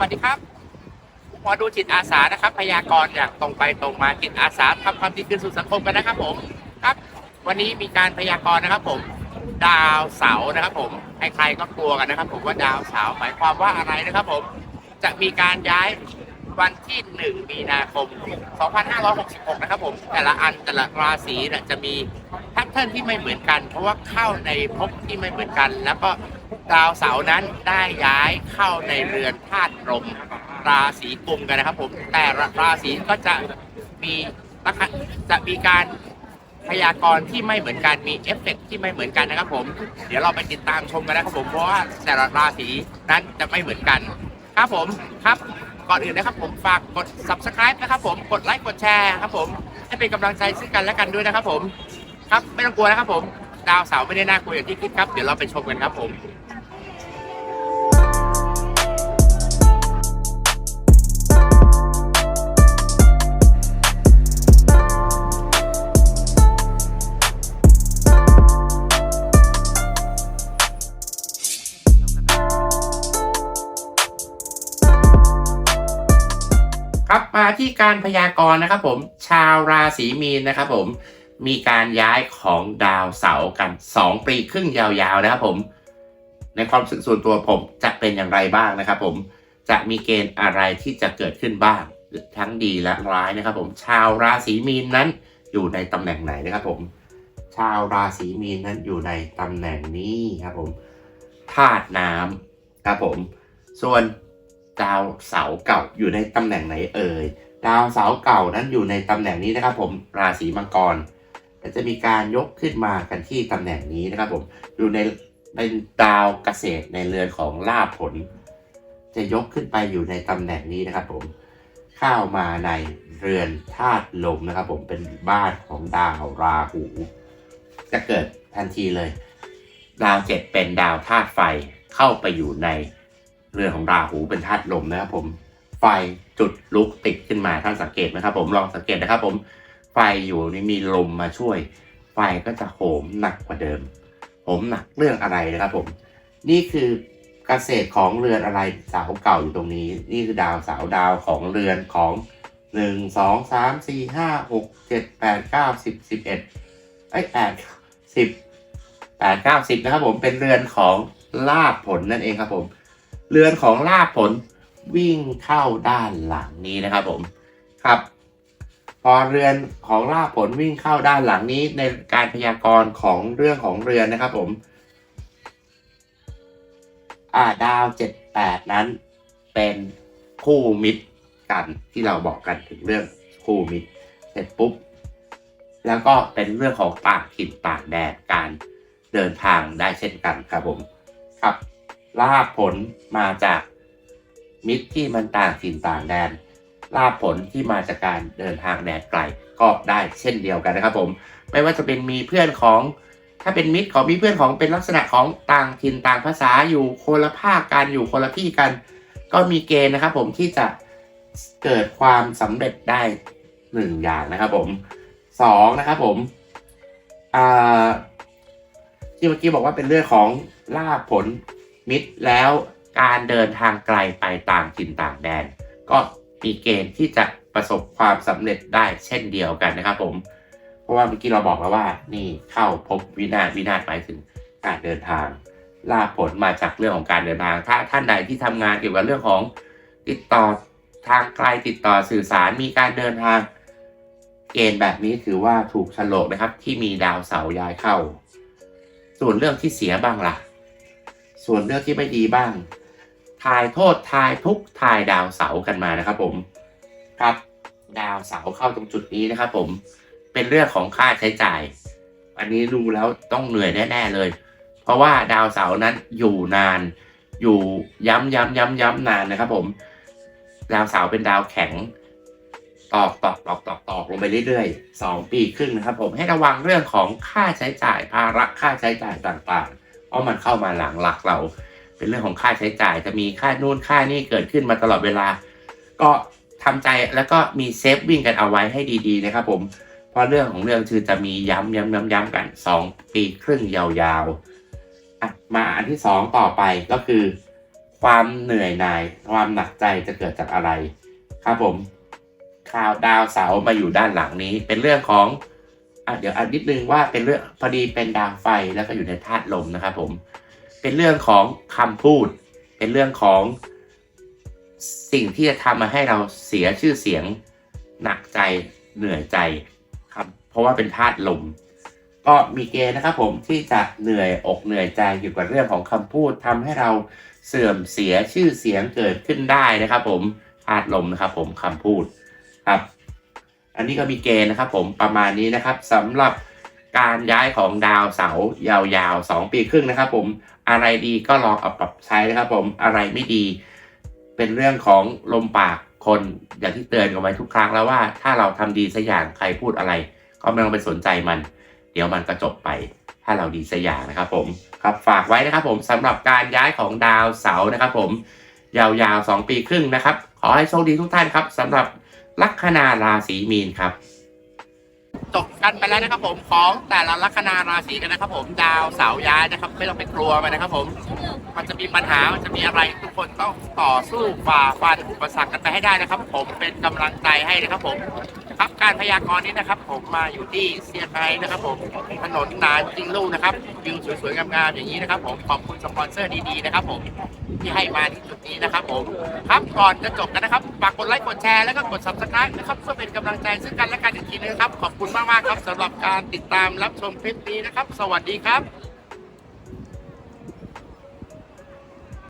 สวัสดีครับหมอดูจิตอาสานะครับ พยากรณ์อย่างตรงไปตรงมาจิตอาสาทำความดีคืนสู่สังคมกันนะครับผมครับ วันนี้มีการพยากรณ์นะครับ ผม ดาวเสาร์นะครับ ผมใครๆก็กลัวกันนะครับ ผมว่าดาวเสาร์หมายความว่าอะไรนะครับ ผมจะมีการย้ายวันที่ 1 มีนาคม 2566 นะครับ ผมแต่ละอันแต่ละราศีจะมีแพทเทิร์นที่ไม่เหมือนกัน เพราะว่าเข้าในภพที่ไม่เหมือนกัน แล้วก็ ดาวเสาร์นั้นได้ย้ายเข้าในเรือนธาตุลมราศีกุมกันนะครับผมแต่ราศีก็จะมีจะมีการพยากรณ์ที่ไม่เหมือนกันมีเอฟเฟกต์ที่ไม่เหมือนกันนะครับผม เดี๋ยวเราไปติดตามชมกันนะครับผมเพราะว่าแต่ละราศีนั้นจะไม่เหมือนกัน ครับผมครับก่อนอื่นนะครับผมฝากกด subscribe นะครับผมกดไลค์กดแชร์ครับผมให้เป็นกำลังใจซึ่งกันและกันด้วยนะครับผม ครับไม่ต้องกลัวนะครับผม ดาวเสาร์ไม่ได้น่ากลัวอย่างที่คิดครับ เดี๋ยวเราไปชมกันครับผม ครับมาที่การพยากรณ์นะครับผมชาวราศีมีนนะครับผมมีการย้ายของดาวเสาร์กัน 2 ปีครึ่งยาวๆนะครับผม ในความสึกส่วนตัวผมจะเป็นอย่างไรบ้างนะครับผมจะมีเกณฑ์อะไรที่จะเกิดขึ้นบ้างทั้งดีและร้ายนะครับ ผมชาวราศีมีนนั้นอยู่ในตำแหน่งไหนนะครับผม ชาวราศีมีนนั้นอยู่ในตำแหน่งนี้ครับผมธาตุน้ำครับผม ส่วน ดาวเสาเก่าอยู่ในตำแหน่งไหนเอ่ย ดาวเสาเก่านั้นอยู่ในตำแหน่งนี้นะครับ ผมราศีมังกรแต่จะมีการยกขึ้นมากันที่ตำแหน่งนี้นะครับผมอยู่ในเป็นดาวเกษตรในเรือนของลาภผล จะยกขึ้นไปอยู่ในตำแหน่งนี้นะครับ ผมเข้ามาในเรือนธาตุลมนะครับ ผมเป็นบ้านของดาวราหู จะเกิดทันทีเลย ดาวเจ็ดเป็นดาวธาตุไฟเข้าไปอยู่ใน เรือของราหูเป็นธาตุลมนะครับผม ไฟจุดลุกติดขึ้นมาท่านสังเกตไหมครับ ผมลองสังเกตนะครับ ผมไฟอยู่นี่มีลมมาช่วย ไฟก็จะโหมหนักกว่าเดิมโหมหนักเรื่องอะไรนะครับ ผม นี่คือเกษตรของเรือนอะไรเสาเก่าอยู่ตรงนี้ นี่คือดาวเสาดาวของเรือนของหนึ่งสองสามสี่ห้าหกเจ็ดแปดเก้าสิบสิบเอ็ดไอ้แปดสิบแปดเก้าสิบนะครับผมเป็นเรือนของลาภผลนั่นเองครับผม เรือนของลาภผลวิ่งเข้าด้านหลังนี้นะครับผมครับ พอเรือนของลาภผลวิ่งเข้าด้านหลังนี้ในการพยากรณ์ของเรื่องของเรือนนะครับผมอ่าดาวเจ็ดแปดนั้นเป็นคู่มิตรกันที่เราบอกกันถึงเรื่องคู่มิตรเสร็จปุ๊บ แล้วก็เป็นเรื่องของต่างถิ่นต่างแดนการเดินทางได้เช่นกันครับผมครับ ลาภผลมาจากมิตรที่มันต่างถิ่นต่างแดนลาภผลที่มาจากการเดินทางแดนไกลก็ได้เช่นเดียวกันนะครับผม ไม่ว่าจะเป็นมีเพื่อนของ ถ้าเป็นมิตรของมีเพื่อนของเป็นลักษณะของต่างถิ่นต่างภาษาอยู่คนละภาคกันอยู่คนละที่กัน ก็มีเกณฑ์นะครับ ผมที่จะเกิดความสำเร็จได้หนึ่งอย่างนะครับผมสองนะครับผมที่เมื่อกี้บอกว่าเป็นเรื่องของลาภผล มิตรแล้วการเดินทางไกลไปต่างถิ่นต่างแดน ก็มีเกณฑ์ที่จะประสบความสำเร็จได้เช่นเดียวกันนะครับผม เพราะว่าเมื่อกี้เราบอกแล้วว่า นี่เข้าพบวินาศวินาศหมายถึงการเดินทางลาผลมาจากเรื่องของการเดินทาง ถ้าท่านใดที่ทำงานเกี่ยวกับเรื่องของติดต่อทางไกลติดต่อสื่อสารมีการเดินทาง เกณฑ์แบบนี้ถือว่าถูกฉลกนะครับ ที่มีดาวเสาย้ายเข้า ส่วนเรื่องที่เสียบ้างล่ะ ส่วนเรื่องที่ไม่ดีบ้างทายโทษทายทุกทายดาวเสากันมานะครับ ผมครับดาวเสาเข้าตรงจุดนี้นะครับ ผมเป็นเรื่องของค่าใช้จ่าย อันนี้ดูแล้วต้องเหนื่อยแน่ๆเลย เพราะว่าดาวเสานั้นอยู่นาน อยู่ย้ำย้ำย้ำย้ำนานนะครับ ผมดาวเสาเป็นดาวแข็งตอกตอกตอกตอกตอกลงไปเรื่อยๆสองปีครึ่งนะครับ ผมให้ระวังเรื่องของค่าใช้จ่ายภาระค่าใช้จ่ายต่างๆ เพราะมันเข้ามาหลังหลักเรา เป็นเรื่องของค่าใช้จ่าย จะมีค่านู่นค่านี่เกิดขึ้นมาตลอดเวลา ก็ทำใจแล้วก็มีเซฟวิ่งกันเอาไว้ให้ดีๆนะครับผมเพราะเรื่องของเรื่องคือจะมีย้ำย้ำย้ำย้ำกันสองปีครึ่งยาวๆอะมาอันที่สองต่อไปก็คือ ความเหนื่อยหน่าย ความหนักใจจะเกิดจากอะไร ครับผมข่าวดาวเสามาอยู่ด้านหลังนี้เป็นเรื่องของ อะเดี๋ยวอันนิดนึงว่าเป็นเรื่องพอดีเป็นดาวไฟแล้วก็อยู่ในธาตุลมนะครับผม เป็นเรื่องของคำพูด เป็นเรื่องของสิ่งที่จะทำมาให้เราเสียชื่อเสียงหนักใจเหนื่อยใจครับ เพราะว่าเป็นธาตุลม ก็มีเกณฑ์นะครับผมที่จะเหนื่อยอกเหนื่อยใจเกี่ยวกับเรื่องของคำพูดทำให้เราเสื่อมเสียชื่อเสียงเกิดขึ้นได้นะครับ ผมธาตุลมนะครับ ผมคำพูดครับ อันนี้ก็มีเกณฑ์นะครับผมประมาณนี้นะครับสำหรับการย้ายของดาวเสาร์ยาวๆ 2 ปีครึ่งนะครับ ผมอะไรดีก็ลองเอาปรับใช้นะครับ ผมอะไรไม่ดี เป็นเรื่องของลมปากคนอย่างที่เตือนกันไว้ทุกครั้งแล้วว่า ถ้าเราทำดีสักอย่างใครพูดอะไร ก็ไม่ต้องไปสนใจมัน เดี๋ยวมันก็จบไป ถ้าเราดีสักอย่างนะครับ ผมครับฝากไว้นะครับ ผมสำหรับการย้ายของดาวเสาร์นะครับ ผมยาวๆ 2 ปีครึ่งนะครับ ขอให้โชคดีทุกท่านครับสำหรับ ลัคนาราศีมีนครับ จบกันไปแล้วนะครับผมของแต่ละลัคนาราศีกันนะครับ ผมดาวเสาร์ย้ายนะครับ ไม่ต้องไปกลัวมันนะครับ ผม มันจะมีปัญหามันจะมีอะไรทุกคนต้องต่อสู้ฝ่าฟันอุปสรรคกันไปให้ได้นะครับ ผมเป็นกำลังใจให้นะครับ ผมครับการพยากรณ์นี้นะครับ ผมมาอยู่ที่เซียนไฮนะครับ ผมถนนนานจริงลูกนะครับวิวสวยๆงามๆอย่างนี้นะครับ ผมขอบคุณสปอนเซอร์ดีๆนะครับ ผม ที่ให้มาที่จุดนี้นะครับผมครับก่อนจะจบกันนะครับฝากกดไลค์กดแชร์แล้วก็กด subscribe นะครับเพื่อเป็นกำลังใจซึ่งกันและกันอีกทีนึงครับ ขอบคุณมากๆครับสำหรับการติดตามรับชมคลิปนี้นะครับ สวัสดีครับ